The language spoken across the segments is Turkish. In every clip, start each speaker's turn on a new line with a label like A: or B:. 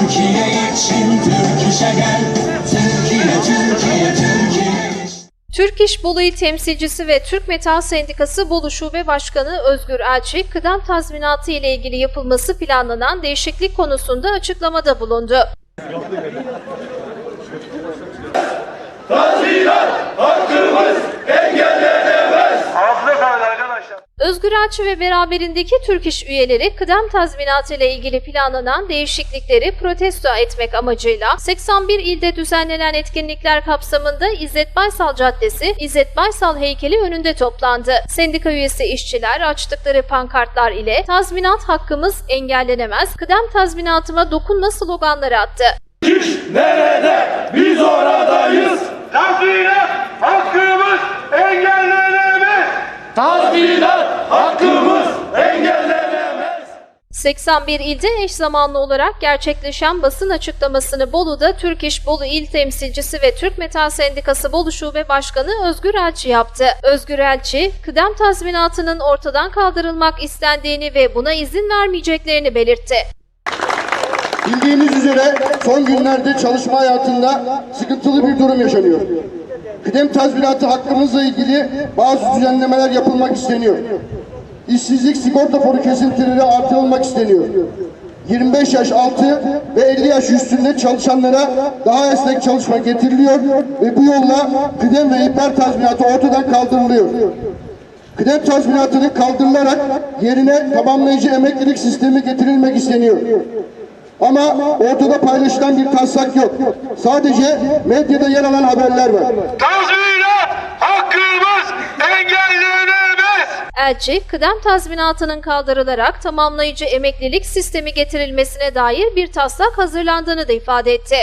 A: Türkiye için Türk işe gel Türkiye, Türkiye, Türkiye iş.
B: Türk İş Bolu İl temsilcisi ve Türk Metal Sendikası Bolu Şube Başkanı Özgür Elçi, kıdem tazminatı ile ilgili yapılması planlanan değişiklik konusunda açıklamada bulundu.
C: Ağzına
B: Elçi ve beraberindeki Türk İş üyeleri kıdem tazminatı ile ilgili planlanan değişiklikleri protesto etmek amacıyla 81 ilde düzenlenen etkinlikler kapsamında İzzet Baysal Caddesi, İzzet Baysal heykeli önünde toplandı. Sendika üyesi işçiler açtıkları pankartlar ile tazminat hakkımız engellenemez, kıdem tazminatıma dokunma sloganları attı.
C: Nerede? Biz oradayız. Tazminat hakkımız engellenemez. Tazminat hakkımız engellenemez.
B: 81 ilde eş zamanlı olarak gerçekleşen basın açıklamasını Bolu'da Türk İş Bolu İl Temsilcisi ve Türk Metal Sendikası Bolu Şube Başkanı Özgür Elçi yaptı. Özgür Elçi, kıdem tazminatının ortadan kaldırılmak istendiğini ve buna izin vermeyeceklerini belirtti.
D: Bildiğiniz üzere son günlerde çalışma hayatında sıkıntılı bir durum yaşanıyor. Kıdem tazminatı hakkımızla ilgili bazı düzenlemeler yapılmak isteniyor. İşsizlik sigorta fonu kesintileri artırılmak isteniyor. 25 yaş altı ve 50 yaş üstünde çalışanlara daha esnek çalışma getiriliyor ve bu yolla kıdem ve ihbar tazminatı ortadan kaldırılıyor. Kıdem tazminatının kaldırılarak yerine tamamlayıcı emeklilik sistemi getirilmek isteniyor. Ama ortada paylaşılan bir taslak yok. Sadece medyada yer alan haberler var.
C: Tazminat hakkımız engellenemez.
B: Elçi, kıdem tazminatının kaldırılarak tamamlayıcı emeklilik sistemi getirilmesine dair bir taslak hazırlandığını da ifade etti.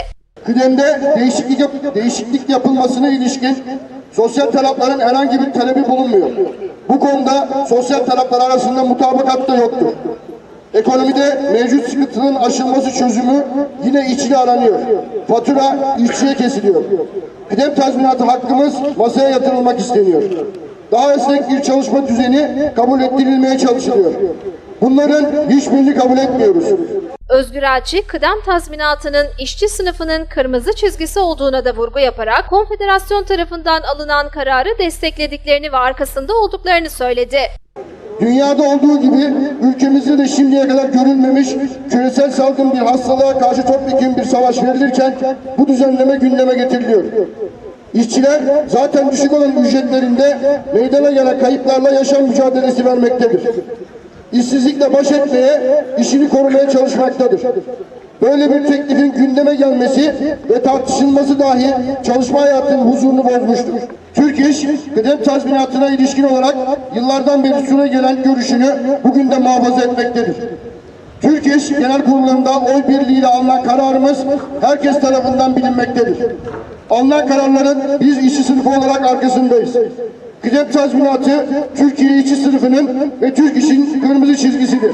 D: Kıdemde değişiklik, yap- değişiklik yapılmasına ilişkin sosyal tarafların herhangi bir talebi bulunmuyor. Bu konuda sosyal taraflar arasında mutabakat da yoktur. Ekonomide mevcut sıkıntının aşılması çözümü yine içli aranıyor. Fatura işçiye kesiliyor. Kıdem tazminatı hakkımız masaya yatırılmak isteniyor. Daha esnek bir çalışma düzeni kabul ettirilmeye çalışılıyor. Bunların hiçbirini kabul etmiyoruz.
B: Özgür Elçi, kıdem tazminatının işçi sınıfının kırmızı çizgisi olduğuna da vurgu yaparak konfederasyon tarafından alınan kararı desteklediklerini ve arkasında olduklarını söyledi.
D: Dünyada olduğu gibi ülkemizde de şimdiye kadar görülmemiş küresel salgın bir hastalığa karşı topyekun bir savaş verilirken bu düzenleme gündeme getiriliyor. İşçiler zaten düşük olan ücretlerinde meydana gelen kayıplarla yaşam mücadelesi vermektedir. İşsizlikle baş etmeye, işini korumaya çalışmaktadır. Böyle bir teklifin gündeme gelmesi ve tartışılması dahi çalışma hayatının huzurunu bozmuştur. Türk İş, kıdem tazminatına ilişkin olarak yıllardan beri süre gelen görüşünü bugün de muhafaza etmektedir. Türk İş Genel Kurulu'nda oy birliğiyle alınan kararımız herkes tarafından bilinmektedir. Alınan kararların biz işçi sınıfı olarak arkasındayız. Kıdem tazminatı Türkiye işçi sınıfının ve Türk işin kırmızı çizgisidir.